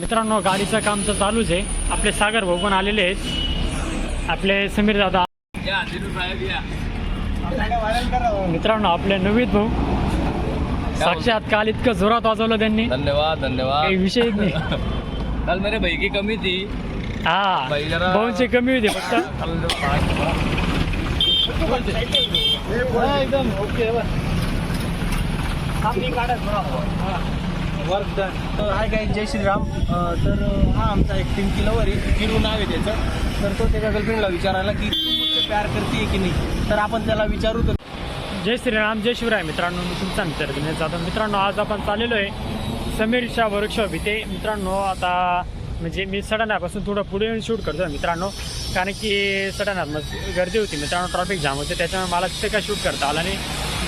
मित्रांनो गाडीचं काम तर चालूच आहे. आपले सागर भाऊ पण आलेले आहेत. आपले समीर दादा. मित्रांनो आपले नवीद भाऊ. साक्षात काल इतकं जोरात वाजवलं त्यांनी. धन्यवाद धन्यवाद. काही विषय नाही. कल मेरे भाई की कमी थी. हा भाऊंची कमी होती फक्त. वर्क डन तर हाय काय जय श्रीराम. तर हा आमचा एक तीन किलोवर आहे. किरू नाव आहे त्याचं. तर तो त्याच्या गर्लफ्रेंडला विचारायला की तू प्यार करते की नाही? तर आपण त्याला विचारू तर. जय श्रीराम जय शिवराय मित्रांनो. मी तुमचा मित्र दिनेश जाधव मित्रांनो आज आपण चाललेलो आहे समीरच्या वर्कशॉप इथे. मित्रांनो आता म्हणजे मी सडण्यापासून थोडं पुढे येऊन शूट करतो मित्रांनो. कारण की सडण्यात मग गर्दी होती मित्रांनो. ट्रॅफिक जाम होते. त्याच्यामुळे मला तिथे काय शूट करता आला आणि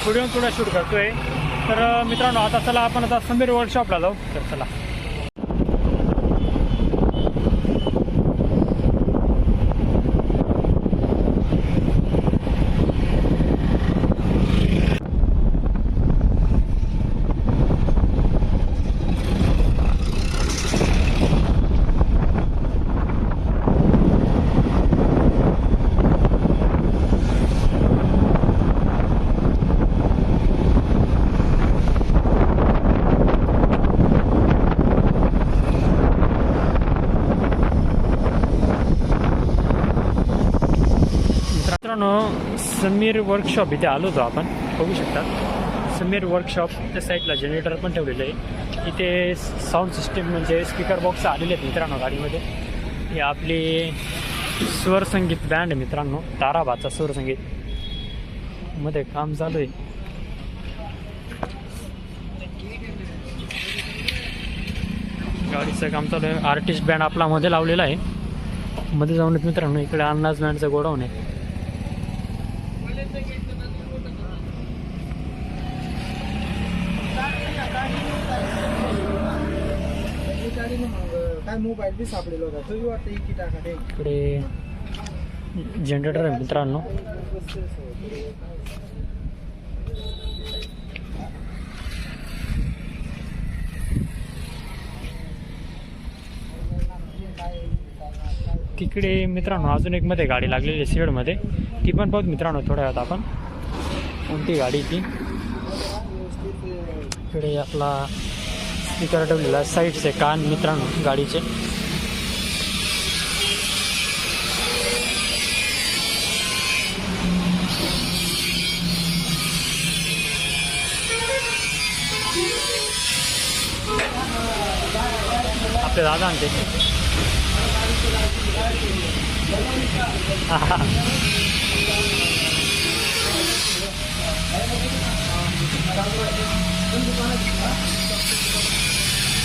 पुढे येऊन थोडं शूट करतो आहे तर मित्रांनो आता चला आपण आता समीर वर्कशॉपला जाऊ. तर चला. मित्रांनो समीर वर्कशॉप इथे आलो होतो आपण. बघू शकता. समीर वर्कशॉप त्या साईडला जनरेटर पण ठेवलेलं आहे. इथे साऊंड सिस्टीम म्हणजे स्पीकर बॉक्स आलेले आहेत मित्रांनो गाडीमध्ये. ही आपली स्वरसंगीत बँड आहे मित्रांनो. ताराबाचा स्वरसंगीत मध्ये काम चालू आहे. गाडीचं काम चालू आहे. आर्टिस्ट बँड आपला मध्ये लावलेला आहे. मध्ये जाऊन मित्रांनो. इकडे अन्नाज बँडचं गोडाऊन आहे. मोबाईल बी सापडेल होता. तो वाटतं की इकडे जनरेटर आहे मित्रांनो. तिकडे मित्रांनो अजून एक मध्ये गाडी लागलेली आहे शेडमध्ये ती पण पाहू मित्रांनो थोड्या वेळात आपण. कोणती गाडी ती? इकडे आपला स्पीकर ठेवलेला साईडचे कान मित्रांनो गाडीचे आपले दादा आणते.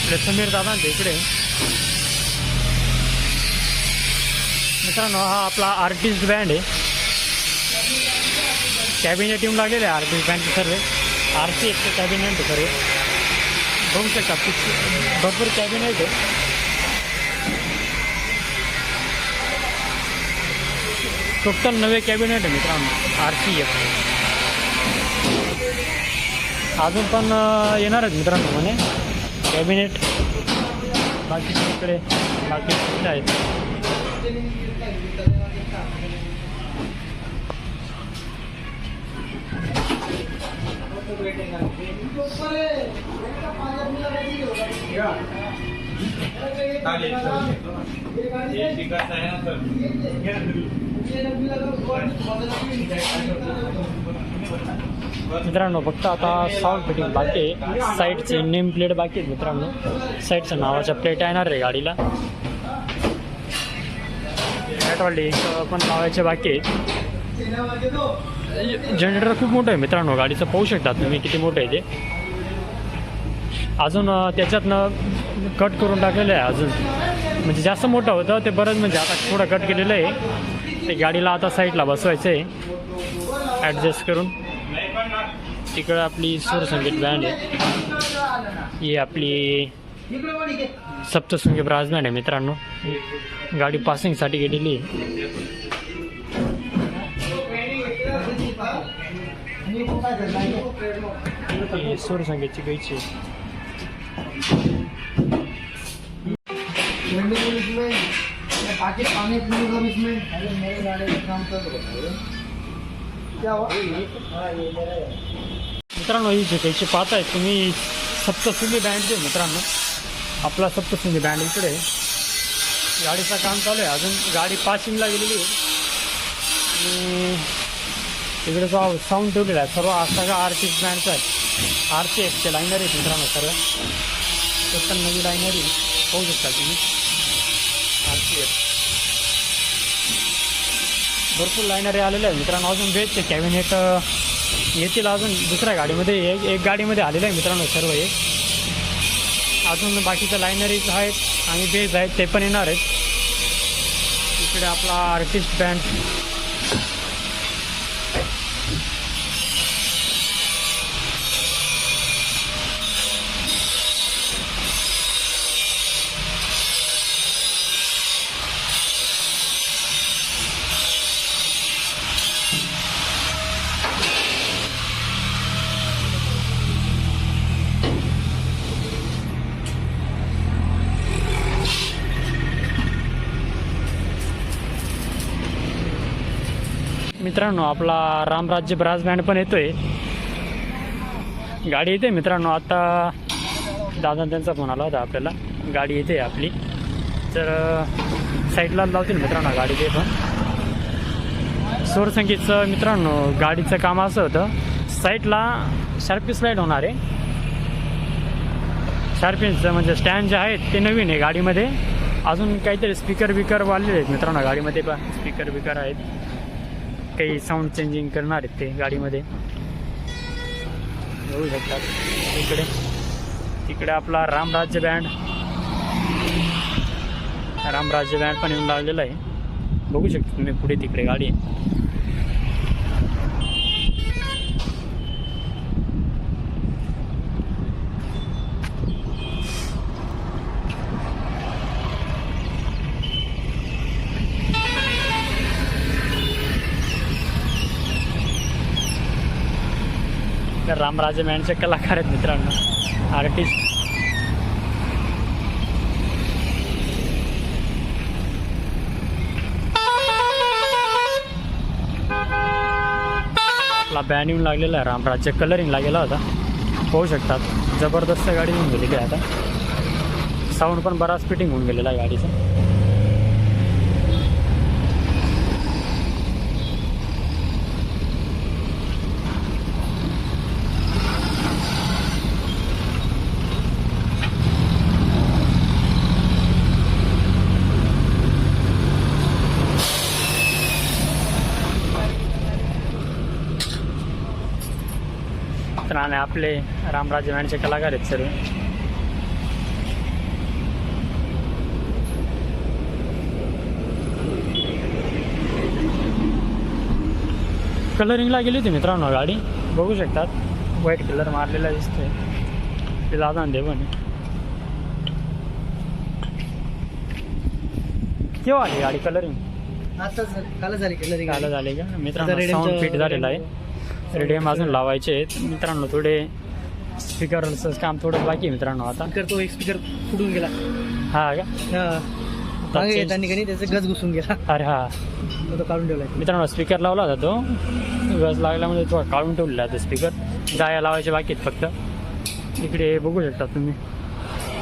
इकडे समीर दादांच्या इकडे. मित्रांनो हा आपला आर्टिस्ट बँड आहे. कॅबिनेट येऊन लागलेले आहे आर्टिस्ट बँडचे सर्व. आर सी एकचे कॅबिनेट सर्व. बघू शकता भरपूर कॅबिनेट आहे. टोटल नवे कॅबिनेट आहे मित्रांनो आर सी एफ अजून पण येणार आहेत मित्रांनो म्हणे. कॅबिनेट बाकी इकडे बाकी कुठले आहेत. मित्रांनो फक्त आता साऊंड फिटिंग बाकी आहे. साईडचे नेम प्लेट बाकी आहेत मित्रांनो. साईडचं नावाच्या प्लेट येणार आहे गाडीला. पेट्रोल पण लावायचे बाकी आहेत. जनरेटर खूप मोठं आहे मित्रांनो गाडीचं पाहू शकता तुम्ही किती मोठं आहे ते. अजून त्याच्यातनं कट करून टाकलेलं आहे अजून. म्हणजे जास्त मोठं होतं ते बरंच म्हणजे आता थोडं कट केलेलं आहे. ते गाडीला आता साईडला बसवायचं आहे ॲडजस्ट करून. तिकडं आपली सूरसंगीत बँड आहे. ही आपली सप्तशृंगी ब्रास बँड आहे मित्रांनो. गाडी पासिंगसाठी गेलेली आहे. सूरसंगीतची गायची पाकिस्तानी पूर्ण पुलिस में अरे मेरे गाड़ी काम करतो मित्रांनो ही जे काही आहे. तुम्ही सप्तशृंगी बँड जे मित्रांनो. आपला सप्तशृंगी बँड इकडे गाडीचं काम चालू आहे. अजून गाडी पासिंगला गेलेली आहे. आणि इकडे जो साऊंड ठेवलेला आहे सर्व हा सगळा आरची बँडचा आहे आर सी ते लायनर आहेत मित्रांनो सर्व. टोटल नवी लायनरी पाहू शकता तुम्ही. आर सी एफ भरपूर लायनरी आलेल्या आहेत. मित्रांनो अजून बेस्ट कॅबिनेट येतील अजून दुसऱ्या गाडीमध्ये. एक एक गाडीमध्ये आलेलं आहे मित्रांनो सर्व हे अजून बाकीच्या लायनरीज आहेत आणि बेज आहेत ते पण येणार आहेत. इकडे आपला आर्टिस्ट बँड मित्रांनो आपला रामराज्य ब्रास बँड पण येतोय. गाडी येते मित्रांनो आता दादा त्यांचा फोन आला होता आपल्याला. गाडी येते आपली. तर साईडला लावतील मित्रांनो गाडी ते पण. सोरसंगीतचं मित्रांनो गाडीचं काम असं होतं. साईडला शार्पी स्लाईड होणार आहे. शार्पिनचं म्हणजे स्टँड जे आहेत ते नवीन आहे गाडीमध्ये. अजून काहीतरी स्पीकर बिकर वाढलेले आहेत मित्रांनो गाडीमध्ये पण स्पीकर बिकर आहेत. काही साऊंड चेंजिंग करणार आहेत ते गाडीमध्ये. बघू शकतात इकडे. तिकडे आपला रामराज्य बँड रामराज्य बँड पण येऊन लागलेला आहे. बघू शकतो तुम्ही पुढे तिकडे गाडी आहे. तर रामराजे मॅनचे कलाकार आहेत मित्रांनो. आर्टिस्ट आपला बॅन येऊन लागलेला आहे रामराजचे कलरिंग लागलेला होता. होऊ शकतात जबरदस्त गाडी येऊन गेलेली आहे आता. साऊंड पण बराच फिटिंग होऊन गेलेला आहे गाडीचा. तर आणि आपले रामराजे बँडचे कलाकार आहेत सर्व. कलरिंगला गेली होती मित्रांनो गाडी. बघू शकतात. व्हाईट कलर मारलेला दिसतोय. ते दादा दे पण. केव्हा आली गाडी कलरिंग आता झाली. कलरिंग काल झाले का? मित्रांनो साऊंड फिट झालेलं आहे. रेडियम अजून लावायचे आहेत. मित्रांनो थोडे स्पीकरचं काम थोडं बाकी आहे मित्रांनो आता. स्पीकर तो एक स्पीकर फुटून गेला. हा का? हा. आता मागे येताना कधी त्याचा गज घुसून गेला. अरे हा. मग तो काढून ठेवला मित्रांनो स्पीकर लावला होता तो. गज लागल्यामध्ये तो काढून ठेवलेला आहे स्पीकर. जाया लावायचे बाकी आहेत फक्त. इकडे बघू शकता तुम्ही.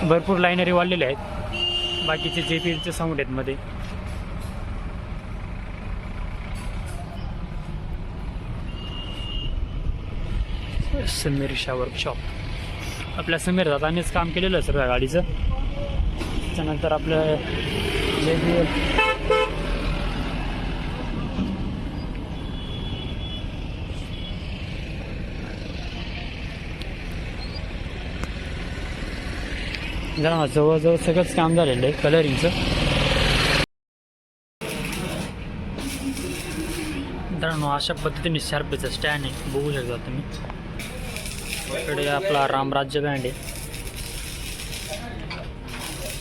भरपूर लायनरी वाढलेले आहेत. बाकीचे जे पी एलचे साऊंड आहेत मध्ये. समीर शा वर्कशॉप आपल्या समीर दादानेच काम केलेलं आहे गाडीचं. त्याच्यानंतर आपलं जे बी एल जरा जवळजवळ सगळंच काम झालेलं आहे कलरिंगचं मित्रांनो अशा पद्धतीने शार्पीचं स्टँड आहे बघू शकता तुम्ही. इकडे आपला रामराज्य बँड आहे.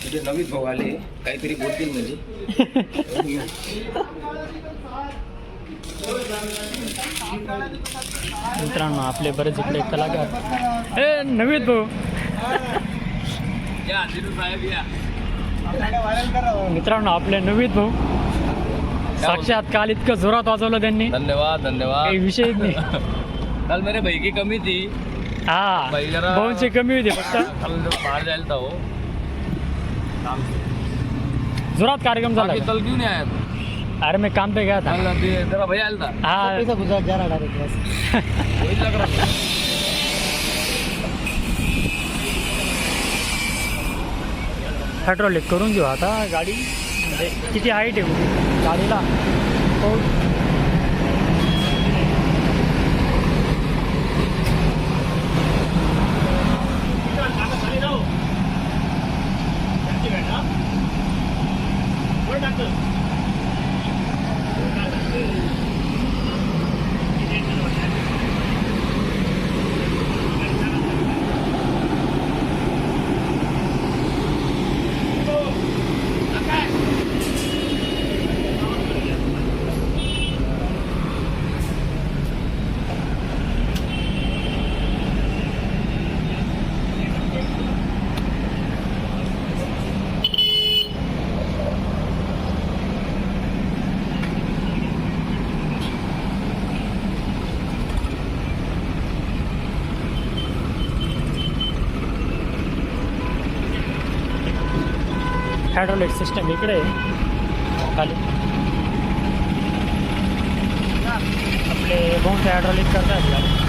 तुझे नवीन भाऊ आले काहीतरी बोलतील म्हणजे. मित्रांनो आपले बरेच इकडे कलाकार. ए नवीन भाऊ. या दिनू साहेब या. व्हायरल करा मित्रांनो आपले नवीन भाऊ. साक्षात काल इतकं जोरात वाजवलं त्यांनी. धन्यवाद धन्यवाद. काही विषयच नाही. कल मेरे भाई की कमी थी. हा. भाऊंची कमी होती फक्त बाहर जायला था वो जोरात कार्यक्रम झाला बाकी कल क्यों नहीं आया तू अरे मैं काम पे गया था. भैया आया था हा. पैसा गुजरात जा रहा डायरेक्ट बस. वही लग रहा था हायड्रॉलिक करून घेऊ आता गाडी. म्हणजे किती हाईट आहे गाडीला. हो. हायड्रॉलिक सिस्टम इकडे खाली. आपले बहुते हायड्रॉलिक करतात.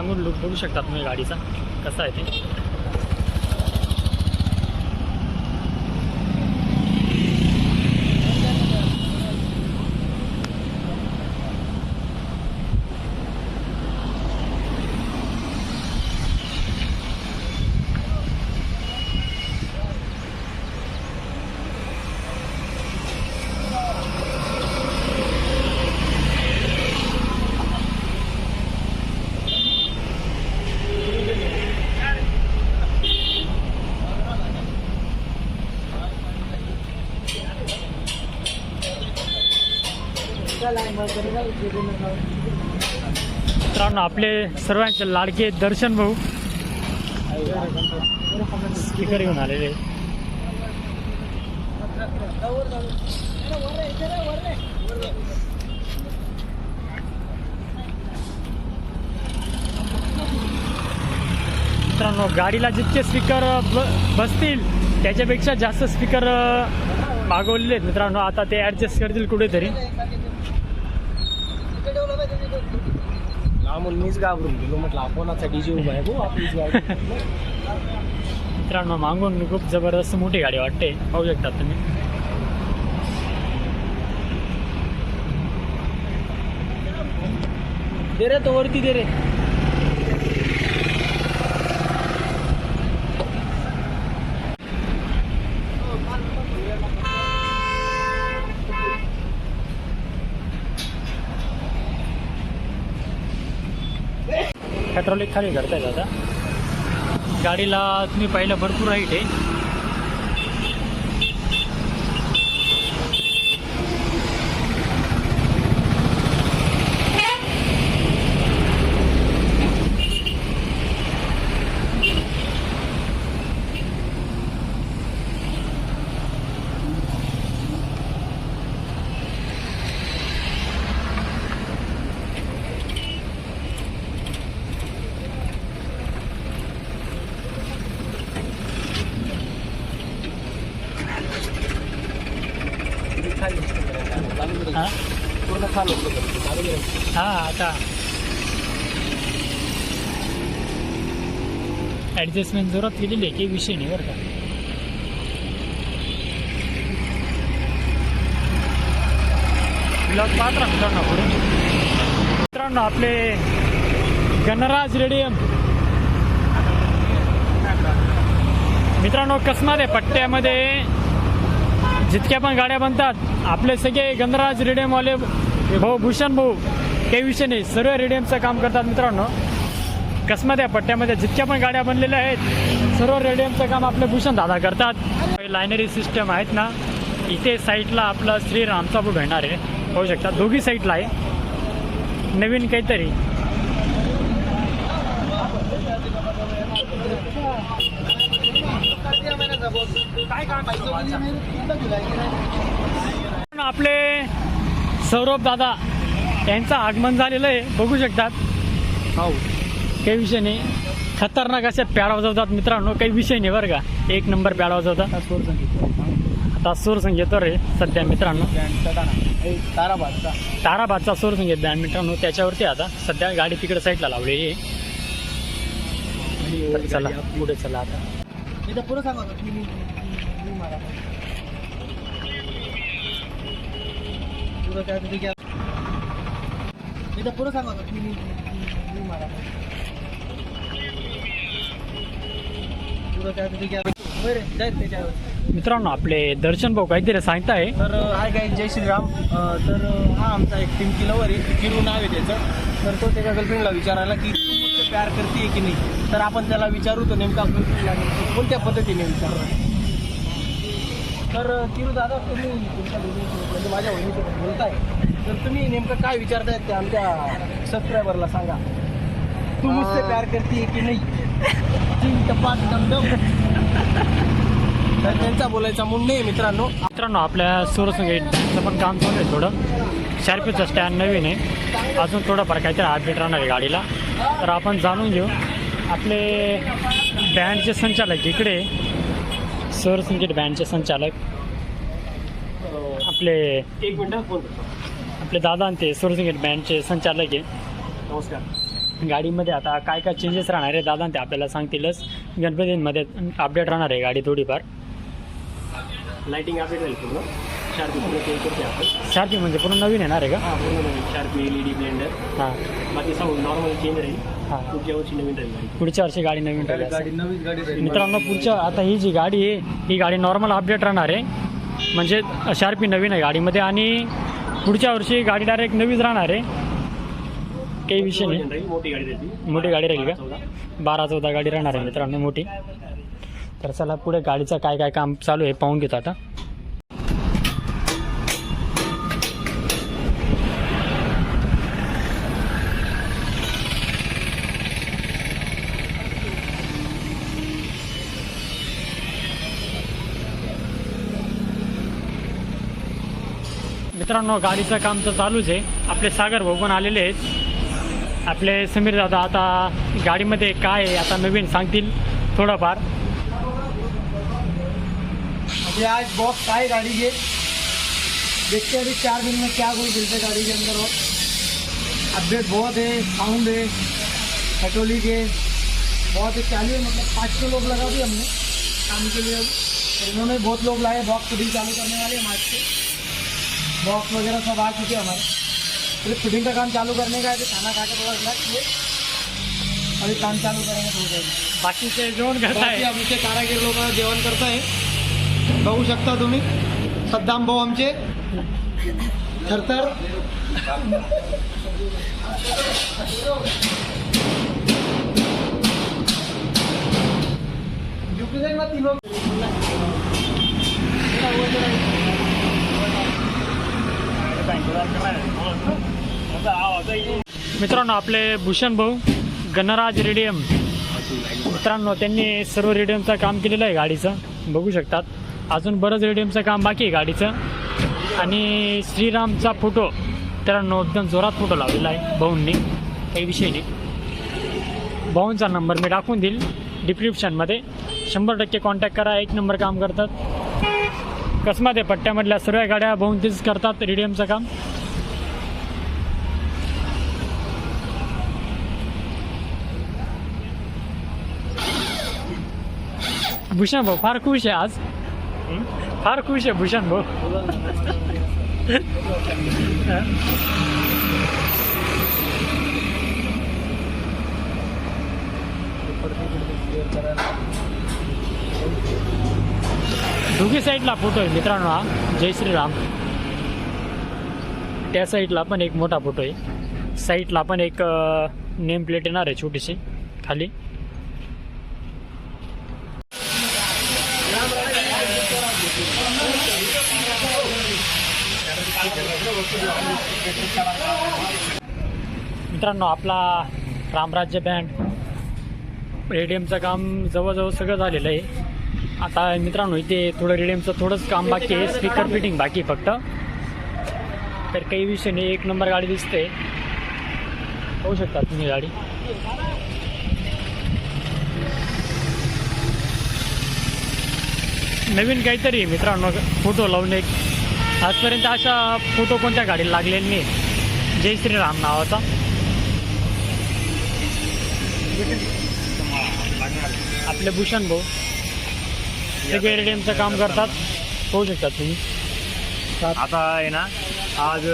मागून लुक बघू शकता तुम्ही गाडीचा? कसा आहे ते? मित्रांनो आपले सर्वांचे लाडके दर्शन भाऊ स्पीकर घेऊन आलेले. मित्रांनो गाडीला जितके स्पीकर बसतील त्याच्यापेक्षा जास्त स्पीकर मागवलेले आहेत. मित्रांनो आता ते ॲडजस्ट करतील कुठेतरी. लांबून मीच घाबरून गेलो. म्हटलं आपणाचा डीजे उभा आहे? आपलीच गाडी. मित्रांनो मागून खूप जबरदस्त मोठी गाडी वाटते. पाहू शकता तुम्ही. दे रे तो वरती दे रे. पेट्रोलिक खाली करतायत आता. गाडीला तुम्ही पाहिलं भरपूर हाईट आहे हा पूर्ण खाली होतं. चालू दे रे. हा आता. ॲडजस्टमेंट जोरात केलेली आहे की विषय नाही बरं का. ब्लॉग मित्रांनो पुढे. मित्रांनो आपले गणराज रेडियम. मित्रांनो कसणार आहे पट्ट्यामध्ये जितक्या पण गाड्या बनतात आपले सगळे गणराज रेडियमवाले भाऊ भूषण भाऊ. काही विषय नाही. सर्व रेडियमचं काम करतात मित्रांनो. कसमध्ये पट्ट्यामध्ये जितक्या पण गाड्या बनलेल्या आहेत सर्व रेडियमचं काम आपले भूषण दादा करतात. लायनरी सिस्टम आहेत ना इथे साईडला आपलं श्रीरामचा रामचाबू भेटणार आहे. पाहू शकता दोघी साईडला आहे. नवीन काहीतरी. आपले सौरभ दादा यांचं आगमन झालेलं आहे. बघू शकतात. हो. काही विषय नाही. खतरनाक अशा प्याड वाजवतात मित्रांनो. काही विषय नाही बरं का. एक नंबर प्याड वाजवतात आता सूर संगीत रे सध्या मित्रांनो. ताराबादचा ताराबादचा सूर संगीत बँड मित्रांनो. त्याच्यावरती आता सध्या गाडी तिकडे साईडला लावलेली आहे. चला पुढे चला आता. पुढं सांगा. मी- मारा. पुढं. मी- मारा. काय. बरं, जाईल त्याच्यावर. मित्रांनो आपले दर्शन भाऊ काहीतरी सांगताय तर हाय काय जय श्रीराम अ, तर हा आमचा एक टिमकी लवर आहे किरू नाव आहे त्याचं तर तो त्याच्या गर्लफ्रेंडला विचारायला की तू मुझसे प्यार करते की नाही तर आपण त्याला विचारू तो नेमका गर्लफ्रेंडला कोणत्या पद्धतीने विचारणार तर किरू दादा तुम्ही तुमच्या म्हणजे माझ्या वहिनीसोबत बोलताय तर तुम्ही नेमकं काय विचारतायत ते आमच्या सबस्क्रायबरला सांगा. तू मुझसे प्यार करते की नाही? दमदम. तर त्यांचा बोलायचा मूड मित्रांनो. मित्रांनो आपल्या सूरसंगीतचं पण काम चालू आहे थोडं. शार्पीचं स्टँड नवीन आहे. अजून थोडंफार काहीतरी अपडेट राहणार आहे गाडीला. तर आपण जाणून घेऊ. आपले बँडचे संचालक इकडे सूरसंगीत बँडचे संचालक. आपले एक मिनिट फोन करतो. आपले दादा आणि ते सूरसंगीत बँडचे संचालक आहे. नमस्कार. गाडीमध्ये आता काय काय चेंजेस राहणार आहे? दादा ते आपल्याला सांगतीलच. गणपतींमध्ये अपडेट राहणार आहे गाडी थोडीफार. लाइटिंग अपडेट झाली पूर्ण. शार्पी पूर्ण चेंज करते आपण. शार्पी म्हणजे पूर्ण नवीन येणार आहे का? हां पूर्ण नवीन. Sharpie L E D blender हां. बाकी साऊंड नॉर्मल चेंज राहील. हां. पुढच्या वर्षी नवीन राहील गाडी. पुढच्या वर्षी गाडी नवीन राहील असं. गाडी नवीन गाडी राहील. मित्रांनो पुढच्या आता ही जी गाडी आहे ही गाडी नॉर्मल अपडेट राहणार आहे. म्हणजे शार्पी नवीन आहे गाडीमध्ये आणि पुढच्या वर्षी गाडी डायरेक्ट नवीच राहणार आहे. काही विषय नाही. मोठी गाडी राहील मोठी गाडी राहील का? बारा चौदा गाडी राहणार आहे मित्रांनो मोठी. तर चला पुढे गाडीचं काय काय काम चालू आहे पाहून घेतो आता. मित्रांनो गाडीचं काम तर चालूच आहे. आपले सागर भाऊ पण आलेले आहेत. आपले समीर दादा आता गाडीमध्ये काय आहे आता नवीन सांगतील थोडंफार. अभी आज बॉक्स काय गाड़ी के देखते हैं अभी चार दिन में क्या कुछ मिलता है गाड़ी के अंदर और अपडेट बहुत है साउंड है पेट्रोली के बहुत है चालू है मतलब पाँच सौ लोग लगा दिए हमने. काम के लिए अब इन्होंने बहुत लोग लाए बॉक्स भी चालू करने वाले हैं आज से बॉक्स वगैरह सब आ चुके हैं हमारे। सिर्फ़ फिटिंग का काम चालू करने का है तो खाना खा के थोड़ा रिलैक्स किए। अभी काम चालू करेंगे थोड़ी देर में बाकीचे जेवण बाकी करताय आमचे कारागीर लोक जेवण करताय बघू शकता तुम्ही। सद्दाम भाऊ आमचे। थरथर। मित्रांनो आपले भूषण भाऊ गणराज रेडियम. मित्रांनो त्यांनी सर्व रेडियमचं काम केलेलं आहे गाडीचं. बघू शकतात. अजून बरंच रेडियमचं काम बाकी आहे गाडीचं. आणि श्रीरामचा फोटो मित्रांनो एकदम जोरात फोटो लावलेला आहे भाऊंनी. काही विषय नाही. भाऊंचा नंबर मी टाकून देईल डिस्क्रिप्शनमध्ये शंभर टक्के कॉन्टॅक्ट करा एक नंबर काम करतात. कसमाते पट्ट्यामधल्या सर्व गाड्या भाऊन तेच करतात रेडियमचं काम. भूषण भाऊ फार खुश आहे आज. फार खुश आहे भूषण भाऊ. दोघी साईडला फोटो आहे. मित्रांनो हा. जय श्रीराम. त्या साईडला पण एक मोठा फोटो आहे. साईडला पण एक नेम प्लेट येणार आहे छोटीशी खाली. मित्रांनो आपला रामराज्य बँड एडीएमचं काम जवळजवळ सगळं झालेलं आहे. आता मित्रांनो इथे थोडं रेडियमचं थोडंच काम बाकी आहे. स्पीकर फिटिंग बाकी फक्त. तर काही विषय नाही एक नंबर गाडी दिसते. होऊ शकता तुम्ही गाडी. नवीन काहीतरी मित्रांनो फोटो लावून एक. आजपर्यंत अशा फोटो कोणत्या गाडीला लागलेले नाही जय श्रीराम नावाचा. आपले भूषण भाऊ. सगळे रेडियमचं काम करतात. होऊ शकतात तुम्ही. आता आहे ना आज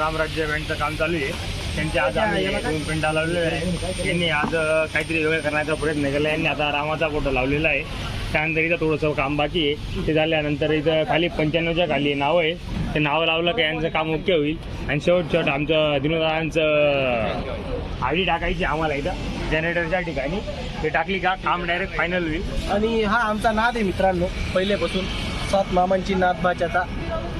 रामराज्य बँडचं काम चालू आहे. त्यांचे आज आम्ही दोन पेंटा लावलेले आहे. त्यांनी आज काहीतरी वेगळं करण्याचा प्रयत्न केला यांनी आता रामाचा फोटो लावलेला आहे. त्यानंतर इथं थोडंसं काम बाकी आहे. ते झाल्यानंतर इथं खाली पंच्याण्णवच्या खाली नावं आहे. ते नावं लावलं का यांचं काम मुख्य होईल. आणि शेवट शेवट आमचं दिनोदारांचं आय डी टाकायची आम्हाला इथं. जनरेटरच्या ठिकाणी. ते टाकली का? काम डायरेक्ट फायनल होईल. आणि हा आमचा नाद आहे मित्रांनो पहिल्यापासून. सात मामांची नाद बाच्याचा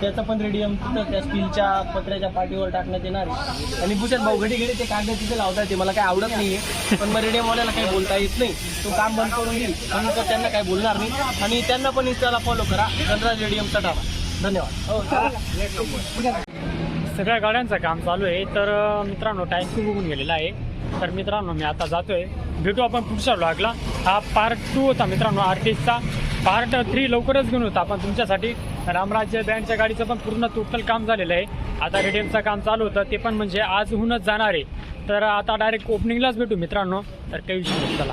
त्याचा पण रेडियम तिथं त्या स्टीलच्या पत्र्याच्या पाठीवर टाकण्यात येणार आहे. आणि भूषण भाऊ घडी घडी ते कागद तिथे लावतात ते. मला काय आवडत नाहीये पण मग रेडियमवाल्याला काही बोलता येत नाही. तो काम बंद करून देईल. म्हणून तर त्यांना काही बोलणार नाही. आणि त्यांना पण इंस्टाला फॉलो करा. गणराज रेडियमचा टाका धन्यवाद. हो. सगळ्या गाड्यांचं काम चालू आहे. तर मित्रांनो टाईम खूप बघून गेलेला आहे. तर मित्रांनो मी आता जातोय. भेटू आपण पुढच्या ब्लॉगला हा पार्ट टू होता मित्रांनो आर्टिस्टचा पार्ट थ्री लवकरच घेऊन होता आपण तुमच्यासाठी. रामराज्य बँडच्या गाडीचं पण पूर्ण टोटल काम झालेलं आहे. आता रेडियमचं काम चालू होतं ते पण म्हणजे आज होऊनच जाणार आहे. तर आता डायरेक्ट ओपनिंगलाच भेटू मित्रांनो. तर काही विषय चला.